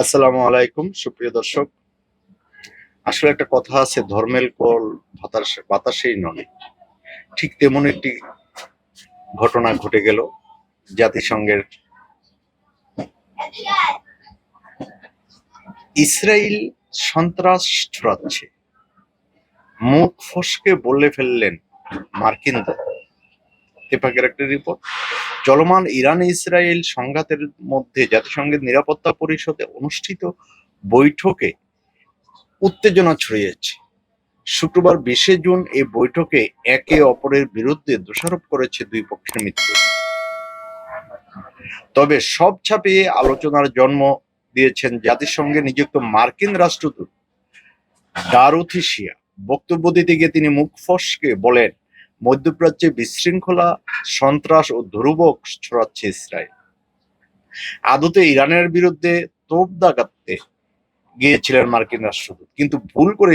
আসসালামু আলাইকুম, সুপ্রিয় দর্শক। আসলে একটা কথা আছে, ধর্মের কল বাতাস, বাতাসেই নয় ঠিক তেমন একটি ঘটনা ঘটে গেল জাতিসংঘের। ইসরায়েল সন্ত্রাস ছড়াচ্ছে মুখ ফসকে বলে ফেললেন মার্কিন। তেপাকের একটা রিপোর্ট চলমান ইরান ইসরায়েল সংঘাতের মধ্যে জাতিসংঘের নিরাপত্তা পরিষদে অনুষ্ঠিত বৈঠকে উত্তেজনা ছড়িয়েছে। শুক্রবার বিশে জুন এই বৈঠকে একে অপরের বিরুদ্ধে দোষারোপ করেছে দুই পক্ষের মিত্র। তবে সব ছাপিয়ে আলোচনার জন্ম দিয়েছেন জাতিসংঘে নিযুক্ত মার্কিন রাষ্ট্রদূত ডারুথিসিয়া বক্তব্য দিতে গিয়ে তিনি মুখ ফসকে বলেন মধ্যপ্রাচ্যে বিশৃঙ্খলা, সন্ত্রাস ও দুর্ভোগ ছড়াচ্ছে ইসরায়েল। আদতে ইরানের বিরুদ্ধে তোপ দাগাতে গিয়েছিলেন মার্কিন রাষ্ট্রদূত। কিন্তু ভুল করে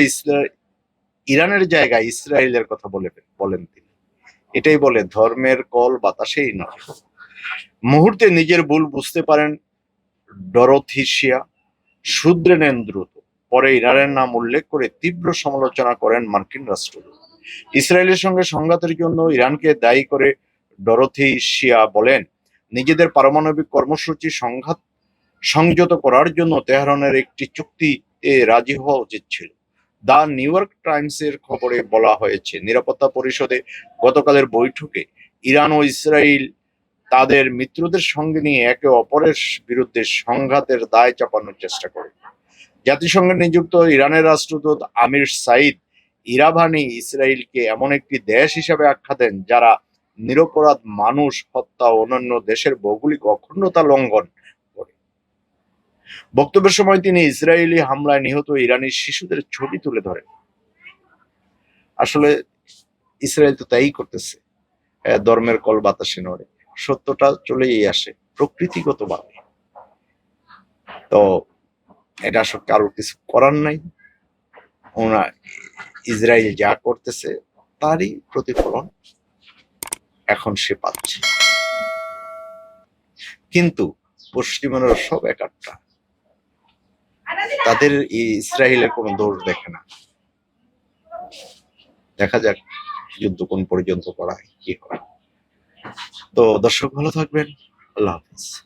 ইরানের জায়গায় ইসরায়েলের কথা বলে বলেন তিনি। এটাই বলে, ধর্মের কল বাতাসেই নয়। মুহূর্তে নিজের ভুল বুঝতে পারেন ডরথিসিয়া শুদ্রে নেন দ্রুত। পরে ইরানের নাম উল্লেখ করে তীব্র সমালোচনা করেন মার্কিন রাষ্ট্রদূত। ইসরায়েলের সঙ্গে সংঘাতের জন্য ইরানকে দায়ী করে ডরথি শিয়া বলেন, নিজেদের পারমাণবিক কর্মসূচি সংঘাত সংযত করার জন্য তেহরানের একটি চুক্তিতে রাজি হওয়া উচিত ছিল। দা নিউ ইয়র্ক টাইমসের খবরে বলা হয়েছে, নিরাপত্তা পরিষদে গতকালের বৈঠকে ইরান ও ইসরায়েল তাদের মিত্রদের সঙ্গে নিয়ে একে অপরের বিরুদ্ধে সংঘাতের দায় চাপানোর চেষ্টা করে। জাতিসংঘে নিযুক্ত ইরানের রাষ্ট্রদূত আমির সাইদ ইরাভানি ইসরায়েলকে এমন একটি দেশ হিসাবে আখ্যা দেন যারা নিরপরাধ মানুষ, হত্যা অন্যান্য দেশের ভৌগোলিক অখণ্ডতা লঙ্ঘন করে। বক্তব্যের সময় তিনি ইসরায়েলি হামলায় নিহত ইরানি শিশুদের ছবি তুলে ধরেন। আসলে ইসরায়েল তো তাই করতেছে। ধর্মের কল বাতাসে নড়ে। সত্যটা চলেই আসে, প্রকৃতিগতভাবে। তো এটা আসলে কারোর কিছু করার নাই। ওনার ইসরায়েল যা করতেছে, তারই প্রতিফলন এখন সে পাচ্ছে। কিন্তু পশ্চিমারা সব একাট্টা তাদের ইসরায়েলের কোনো দোষ দেখে না। দেখা যাক যুদ্ধ কোন পর্যন্ত করা কি হয়। তো দর্শক ভালো থাকবেন, আল্লাহ হাফিজ।